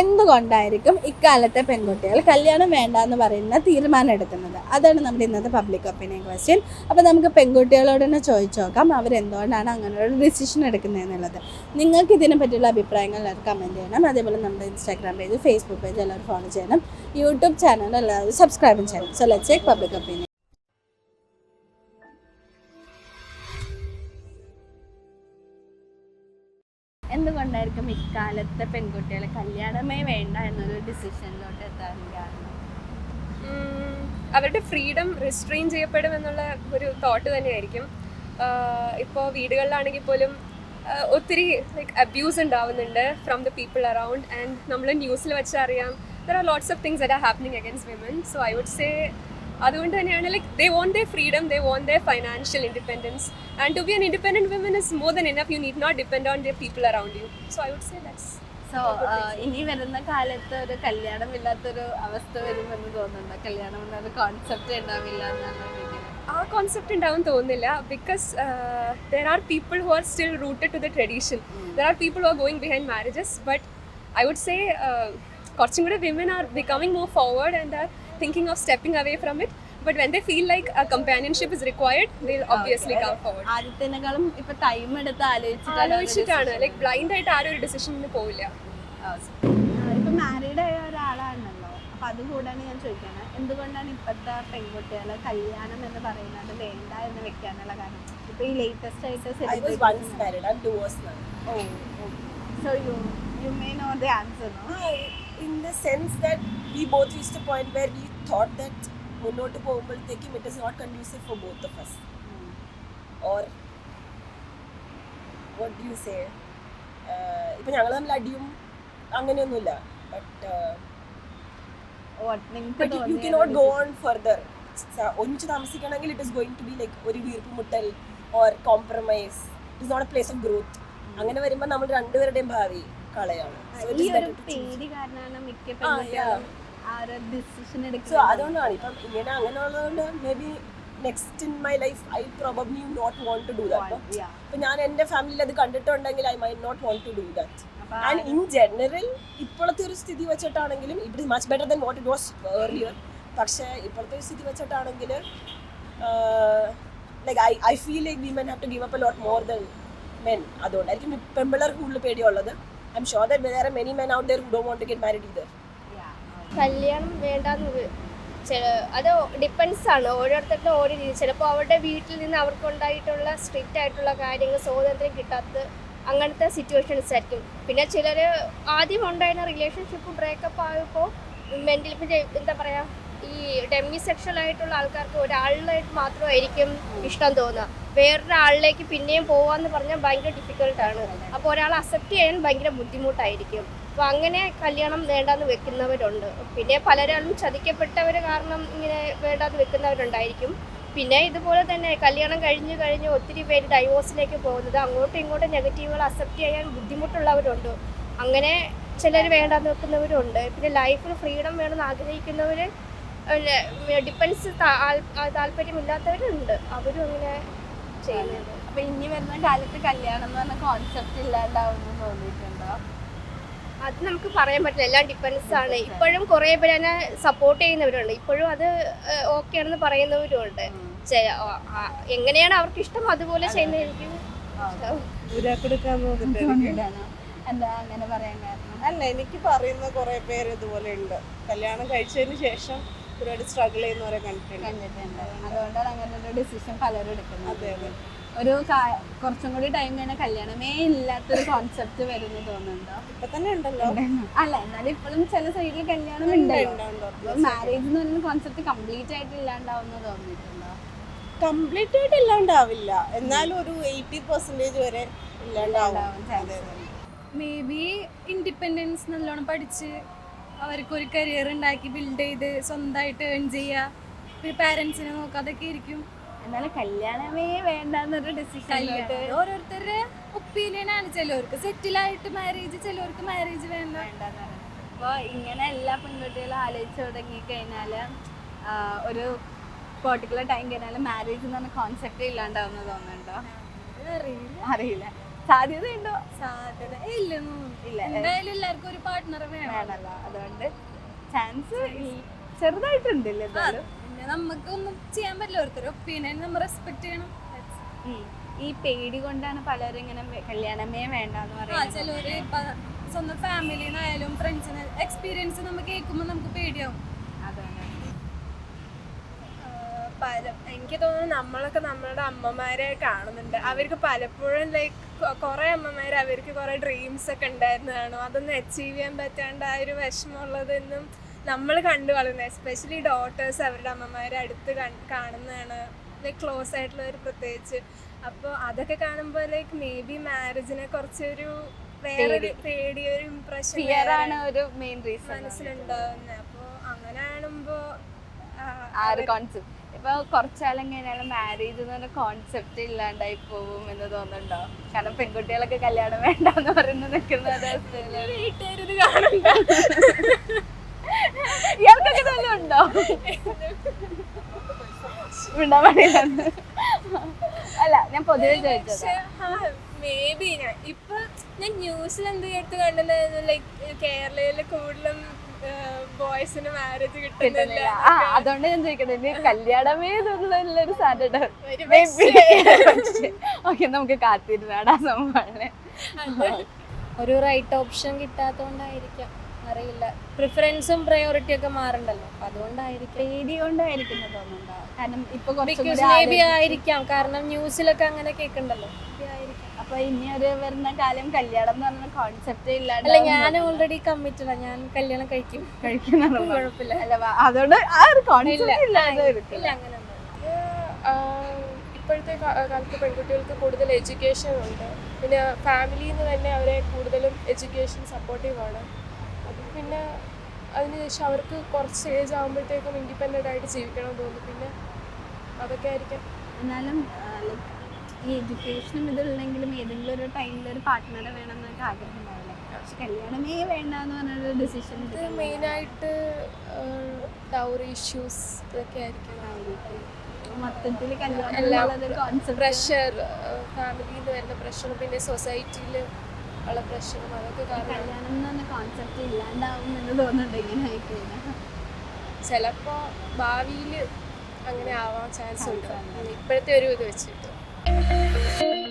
എന്തുകൊണ്ടായിരിക്കും ഇക്കാലത്തെ പെൺകുട്ടികൾ കല്യാണം വേണ്ട എന്ന് പറയുന്ന തീരുമാനം എടുക്കുന്നത്? അതാണ് നമ്മുടെ ഇന്നത്തെ പബ്ലിക് ഒപ്പീനിയൻ ക്വസ്റ്റ്യൻ അപ്പോൾ നമുക്ക് പെൺകുട്ടികളോട് തന്നെ ചോദിച്ചു നോക്കാം. അവരെന്തുകൊണ്ടാണ് അങ്ങനെ ഒരു ഡിസിഷൻ എടുക്കുന്നത് എന്നുള്ളത് നിങ്ങൾക്ക് ഇതിനെ പറ്റിയുള്ള അഭിപ്രായങ്ങൾ എല്ലാവരും കമന്റ് ചെയ്യണം. അതേപോലെ നമ്മുടെ ഇൻസ്റ്റാഗ്രാം പേജ് ഫേസ്ബുക്ക് പേജ് എല്ലാവരും ഫോളോ ചെയ്യണം. യൂട്യൂബ് ചാനൽ എല്ലാവരും സബ്സ്ക്രൈബും ചെയ്യണം. So let's check public opinion എന്തുകൊണ്ടായിരിക്കും ഇക്കാലത്തെ പെൺകുട്ടികളെ കല്യാണമേ വേണ്ട എന്നൊരു ഡിസിഷനിലോട്ട് എത്താൻ അവരുടെ ഫ്രീഡം റിസ്ട്രെയിൻ ചെയ്യപ്പെടും എന്നുള്ള ഒരു തോട്ട് തന്നെയായിരിക്കും. ഇപ്പോൾ വീടുകളിലാണെങ്കിൽ പോലും ഒത്തിരി ലൈക്ക് അബ്യൂസ് ഉണ്ടാവുന്നുണ്ട് from the people around and നമ്മൾ ന്യൂസിൽ വെച്ച് അറിയാം there are lots of things that are happening against women so I would say അതുകൊണ്ട് തന്നെയാണ് like they want they freedom they want they financial independence and to be an independent women is more than enough you need not depend on the people around you so I would say that's so ഇനി വരുന്ന കാലത്ത് ഒരു കല്യാണം ഇല്ലാത്തൊരു അവസ്ഥ വരുമെന്ന് തോന്നുന്നുണ്ടോ? കല്യാണം എന്നൊരു കോൺസെപ്റ്റ് ഉണ്ടാവില്ല ആ കോൺസെപ്റ്റ് ഉണ്ടാവും തോന്നുന്നില്ല. Because there are people who are still rooted to the tradition there are people who are going behind marriages but I would say കുറച്ചും കൂടെ women are becoming more forward and are thinking of stepping away from it but when they feel like companionship is required they'll obviously come forward ആദ്യത്തിനേക്കാളും ഇപ്പൊ time എടുത്ത് ആലോചിച്ചിട്ടാണ്. Like blind ആയിട്ട് ആരും ഒരു ഡിസിഷനിന് പോവില്ല. ഇപ്പൊ married ആയ ഒരാളാണല്ലോ. അപ്പൊ അതുകൂടാണ് ഞാൻ ചോദിക്കുന്നത്. എന്തുകൊണ്ടാണ് ഇപ്പോഴത്തെ പെൺകുട്ടികളെ കല്യാണം എന്ന് പറയുന്നത് വേണ്ട എന്ന് വെക്കാനുള്ള കാരണം? ഇപ്പൊ ഈ ലേറ്റസ്റ്റ് ആയിട്ട് I was once married. I'm divorced now. So you you may know the answer no I, the sense that we both reach reached point point V thought that മുന്നോട്ട് പോകുമ്പോഴത്തേക്കും it is not conducive for both of us or what you say ഇപ്പം ഞങ്ങൾ തമ്മിൽ അടിയും അങ്ങനെയൊന്നുമില്ല. But you can not go on further ഒന്നിച്ച് താമസിക്കണമെങ്കിൽ it is going to be like ഒരു വീർപ്പ് മുട്ടൽ or compromise it is not a place of growth അങ്ങനെ വരുമ്പോൾ നമ്മൾ രണ്ടുപേരുടെയും ഭാവി കളയാണ്. ഈ ഒരു better to choose. പേടി കാരണമാണ് മിക്ക ആ, പെൺകുട്ടികളും ആ ഒരു ഡിസിഷൻ സോ അതുകൊണ്ടാണ്. ഇപ്പം ഇങ്ങനെ അങ്ങനെ ഉള്ളതുകൊണ്ട് maybe next in my life I probably not want to do that Yeah. ഞാൻ എന്റെ ഫാമിലിയിൽ അത് കണ്ടിട്ടുണ്ടെങ്കിൽ I may not want to do that and in general ഇപ്പോഴത്തെ ഒരു സ്ഥിതി വെച്ചിട്ടാണെങ്കിലും it is much better than what it was earlier പക്ഷേ ഇപ്പോഴത്തെ ഒരു സ്ഥിതി വെച്ചിട്ടാണെങ്കിൽ like I I feel like women have to give up a lot more than men അതുകൊണ്ടായിരിക്കും പെമ്പിളർ കൂടുതൽ പേടിയുള്ളത്. I sure that there are many men out there who don't want to get married either. കല്യാണം വേണ്ടാന്ന് V- അത് depends ആണ്. ഓരോരുത്തരുടെ ഓരോ രീതി. ചിലപ്പോൾ അവരുടെ വീട്ടിൽ നിന്ന് അവർക്കുണ്ടായിട്ടുള്ള സ്ട്രിക്റ്റ് ആയിട്ടുള്ള കാര്യങ്ങൾ സ്വാതന്ത്ര്യം കിട്ടാത്ത അങ്ങനത്തെ സിറ്റുവേഷൻസ് ആയിരിക്കും. പിന്നെ ചിലർ ആദ്യം ഉണ്ടായിരുന്ന റിലേഷൻഷിപ്പ് ബ്രേക്കപ്പ് ആയപ്പോൾ മെന്റലി എന്താ പറയുക ഈ ഡെമി സെക്ഷൽ ആയിട്ടുള്ള ആൾക്കാർക്ക് ഒരാളിലായിട്ട് മാത്രമായിരിക്കും ഇഷ്ടം തോന്നുക. വേറൊരാളിലേക്ക് പിന്നെയും പോവാന്ന് പറഞ്ഞാൽ ഭയങ്കര ഡിഫിക്കൽട്ടാണ് അപ്പോൾ ഒരാൾ അക്സെപ്റ്റ് ചെയ്യാൻ ഭയങ്കര ബുദ്ധിമുട്ടായിരിക്കും. അപ്പോൾ അങ്ങനെ കല്യാണം വേണ്ടാന്ന് വെക്കുന്നവരുണ്ട്. പിന്നെ പലരാളും ചതിക്കപ്പെട്ടവർ കാരണം ഇങ്ങനെ വേണ്ടാന്ന് വെക്കുന്നവരുണ്ടായിരിക്കും. പിന്നെ ഇതുപോലെ തന്നെ കല്യാണം കഴിഞ്ഞ് കഴിഞ്ഞ് ഒത്തിരി പേര് ഡൈവോഴ്സിലേക്ക് പോകുന്നത് അങ്ങോട്ടും ഇങ്ങോട്ടും നെഗറ്റീവുകൾ അക്സെപ്റ്റ് ചെയ്യാൻ ബുദ്ധിമുട്ടുള്ളവരുണ്ട്. അങ്ങനെ ചിലർ വേണ്ടാന്ന് വെക്കുന്നവരുണ്ട്. പിന്നെ ലൈഫിൽ ഫ്രീഡം വേണമെന്ന് ആഗ്രഹിക്കുന്നവർ ഡിപ്പെൻസ് താല്പര്യമില്ലാത്തവരുണ്ട്. അവരും അങ്ങനെ ചെയ്യുന്നുണ്ട് അപ്പൊ ഇനി വരുന്ന കാലത്ത് കല്യാണം എന്ന് പറഞ്ഞ കോൺസെപ്റ്റ് ഇല്ലാണ്ടാവുമെന്ന് തോന്നിയിട്ടുണ്ടോ? അത് നമുക്ക് പറയാൻ പറ്റില്ല. എല്ലാം ഡിപ്പെൻസ് ആണ്. ഇപ്പോഴും കുറേ പേര് അതിനെ സപ്പോർട്ട് ചെയ്യുന്നവരുണ്ട്. ഇപ്പോഴും അത് ഓക്കെ ആണെന്ന് പറയുന്നവരുണ്ട് എങ്ങനെയാണ് അവർക്ക് ഇഷ്ടം അതുപോലെ ചെയ്യുന്നത് ഇതാണ്. എന്താ അങ്ങനെ പറയാൻ കാരണം? അല്ല എനിക്ക് പറയുന്ന കുറെ പേര് ഇതുപോലെ ഉണ്ട്. കല്യാണം കഴിച്ചതിന് ശേഷം ഒരുപാട് സ്ട്രഗിൾ ചെയ്യുന്നവരെ കണ്ടിട്ടുണ്ട്. കണ്ടിട്ടുണ്ട്. അതുകൊണ്ടാണ് അങ്ങനെ ഒരു ഡിസിഷൻ പലരും എടുക്കുന്നത്. അതെ അതെ. ഒരു കുറച്ചും കൂടി ടൈം കഴിഞ്ഞാൽ കല്യാണമേ ഇല്ലാത്തൊരു കോൺസെപ്റ്റ് വരുന്നു തോന്നുന്നുണ്ടോ? ഇപ്പൊ തന്നെ ഉണ്ടല്ലോ. അല്ല എന്നാലും ഇപ്പോഴും ചില സൈഡിൽ കല്യാണം ഉണ്ട്, മാരേജ് എന്ന് പറയുന്ന കോൺസെപ്റ്റ് കംപ്ലീറ്റ് ആയിട്ട് ഇല്ലാണ്ടാവുന്ന തോന്നിയിട്ടുണ്ടോ? കംപ്ലീറ്റ് ആയിട്ട് ഇല്ലാണ്ടാവില്ല. എന്നാലും ഒരു എയ്റ്റി പെർസെന്റേജ് വരെ ഇല്ലാണ്ടാവും. മേ ബി ഇൻഡിപെൻഡൻസ് നല്ലോണം പഠിച്ച് അവർക്കൊരു കരിയർ ഉണ്ടാക്കി ബിൽഡ് ചെയ്ത് സ്വന്തമായിട്ട് ഏൺ ചെയ്യുക. പിന്നെ പാരൻസിനെ നോക്കുക അതൊക്കെ ആയിരിക്കും. എന്നാലും കല്യാണമേ വേണ്ടെന്നൊരു ഡിസിഷൻ ഓരോരുത്തരുടെ ഒപ്പീനിയൻ ആണ്. ചിലവർക്ക് സെറ്റിലായിട്ട് മാരേജ് ചിലവർക്ക് മാരേജ് വേണ്ട. അപ്പോൾ ഇങ്ങനെ എല്ലാ പെൺകുട്ടികളും ആലോചിച്ച് തുടങ്ങി കഴിഞ്ഞാൽ ഒരു പെർട്ടിക്കുലർ ടൈം കഴിഞ്ഞാൽ മാരേജ് എന്ന് പറഞ്ഞ കോൺസെപ്റ്റേ ഇല്ലാണ്ടാവുന്ന തോന്നുന്നുണ്ടോ? അറിയില്ല. സാധ്യതയുണ്ടോ? സാധ്യത ഇല്ലെന്നു ഇല്ല. എന്തായാലും എല്ലാവർക്കും ഒരു പാർട്ട്ണർ വേണം. വേണല്ലോ അതുകൊണ്ട് ചാൻസ് ചെറുതായിട്ടുണ്ട് പിന്നെ നമുക്കൊന്നും ചെയ്യാൻ പറ്റില്ല. ഓരോരുത്തർ ഒപ്പീനിയൻ നമ്മൾ റെസ്പെക്ട് ചെയ്യണം. ഈ പേടി കൊണ്ടാണ് പലരും ഇങ്ങനെ കല്യാണമേ വേണ്ട എന്ന് പറയുന്നത്. ചിലവര് സ്വന്തം ഫാമിലിന്നായാലും ഫ്രണ്ട്സിന് എക്സ്പീരിയൻസ് നമ്മൾ കേൾക്കുമ്പോൾ നമുക്ക് പേടിയാവും അതാണ് ആഹ് പല എനിക്ക് തോന്നുന്നു നമ്മളൊക്കെ നമ്മളുടെ അമ്മമാരെ കാണുന്നുണ്ട്. അവർക്ക് പലപ്പോഴും ലൈക്ക് കുറെ അമ്മമാർ അവർക്ക് കുറെ ഡ്രീംസ് ഒക്കെ ഉണ്ടായിരുന്നതാണോ അതൊന്നും അച്ചീവ് ചെയ്യാൻ പറ്റാണ്ട് ആ ഒരു വിഷമമുള്ളതെന്നും നമ്മൾ കണ്ടു വളരുന്നത് എസ്പെഷ്യലി ഡോട്ടേഴ്സ് അവരുടെ അമ്മമാരെ അടുത്ത് കാണുന്നതാണ്. ലൈക്ക് ക്ലോസ് ആയിട്ടുള്ളവർ പ്രത്യേകിച്ച്. അപ്പോൾ അതൊക്കെ കാണുമ്പോൾ ലൈക്ക് മേ ബി മാരേജിനെ കുറച്ചൊരു വേറൊരു പേടി. ഒരു ഇംപ്രഷൻ ആണ് ഒരു മെയിൻ റീസൺ മനസ്സിലുണ്ടാവുന്നത് അപ്പോൾ അങ്ങനെ കാണുമ്പോൾ ആ ഒരു കോൺസെപ്റ്റ് ഇപ്പൊ കുറച്ചാൾ കഴിഞ്ഞാലും മാരേജ് എന്ന് പറഞ്ഞ കോൺസെപ്റ്റ് ഇല്ലാണ്ടായി പോകും എന്ന് തോന്നുന്നുണ്ടോ? കാരണം പെൺകുട്ടികളൊക്കെ കല്യാണം വേണ്ടെന്ന് പറയുന്ന നിൽക്കുന്ന ഒരു അവസ്ഥയിൽ. വീട്ടുകാരിത് കാണണ്ട. ഇയാൾക്കൊക്കെ തന്നെ ഉണ്ടോ? പാടില്ലെന്ന്. അല്ല ഞാൻ പൊതുവെ ചോദിച്ചത്. മേ ബി ഞാൻ. ഇപ്പൊ ഞാൻ ന്യൂസിൽ എന്ത് കേട്ട് കണ്ടത്? ലൈക് കേരളയിൽ കൂടുതലും ബോയ്സിന് മാരേജ് കിട്ടുന്നില്ല. കിട്ടുന്നില്ല. ആ അതുകൊണ്ട് ഞാൻ ചോദിക്കുന്നത് ഇനി കല്യാണമേ എന്നുള്ള ഒരു സാധ്യത ഓക്കെ നമുക്ക് കാത്തിരുന്നാണ് ആ സംഭവങ്ങളെ ഒരു റൈറ്റ് ഓപ്ഷൻ കിട്ടാത്തോണ്ടായിരിക്കാം. അറിയില്ല. പ്രിഫറൻസും പ്രയോറിറ്റി ഒക്കെ മാറണ്ടല്ലോ. അപ്പൊ അതുകൊണ്ടായിരിക്കും. പേടി കൊണ്ടായിരിക്കും തോന്നുന്നുണ്ടോ? കാരണം ഇപ്പൊ ആയിരിക്കാം. കാരണം ന്യൂസിലൊക്കെ അങ്ങനെ കേൾക്കണ്ടല്ലോ ആയിരിക്കാം. അപ്പൊ ഇനി ഒരു വരുന്ന കാലം കല്യാണം എന്ന് പറഞ്ഞ കോൺസെപ്റ്റ് ഇല്ലാണ്ട് അല്ല ഞാൻ ഓൾറെഡി കമ്മിറ്റഡാ ഞാൻ കല്യാണം കഴിക്കും. കഴിക്കുന്ന കുഴപ്പമില്ല. അല്ല അതുകൊണ്ട് ആ ഒരു കോൺസെപ്റ്റ് ഇല്ലാതെ ഇല്ല അങ്ങനെ ഇപ്പോഴത്തെ കാലത്ത് പെൺകുട്ടികൾക്ക് കൂടുതൽ എഡ്യൂക്കേഷൻ ഉണ്ട്. പിന്നെ ഫാമിലിയിൽ നിന്ന് തന്നെ അവരെ കൂടുതലും എഡ്യൂക്കേഷൻ സപ്പോർട്ടീവ് ആണ്. അപ്പം പിന്നെ അതിനുശേഷം അവർക്ക് കുറച്ച് ഏജ് ആകുമ്പോഴത്തേക്കും ഇൻഡിപെൻഡന്റ് ആയിട്ട് ജീവിക്കണം എന്ന് തോന്നുന്നു. പിന്നെ അതൊക്കെ ആയിരിക്കാം. എന്നാലും ഈ എഡ്യൂക്കേഷനും ഇതുണ്ടെങ്കിലും ഏതെങ്കിലും ഒരു ടൈമിൽ ഒരു പാർട്ട്ണറെ വേണം എന്നൊക്കെ ആഗ്രഹം ഉണ്ടാവില്ലേ പക്ഷെ കല്യാണമേ വേണ്ട എന്ന് പറഞ്ഞൊരു ഡിസിഷൻ ഇത് മെയിനായിട്ട് ഡൗറി ഇഷ്യൂസ് ഇതൊക്കെ ആയിരിക്കും. മൊത്തത്തിൽ കല്യാണം പ്രഷർ ഫാമിലിയിൽ നിന്ന് വരുന്ന പ്രഷർ പിന്നെ സൊസൈറ്റിയിൽ ഉള്ള പ്രഷറും അതൊക്കെ കല്യാണം എന്ന് പറഞ്ഞ കോൺസെപ്റ്റ് ഇല്ലാണ്ടാവും എന്ന് തോന്നുന്നുണ്ട് ഇങ്ങനെ ആയിക്കഴിഞ്ഞാൽ ചിലപ്പോൾ ഭാവിയിൽ അങ്ങനെ ആവാൻ ചാൻസ് ഉണ്ട്. ഇപ്പോഴത്തെ ഒരു ഇത് വെച്ചിട്ട്. Bye.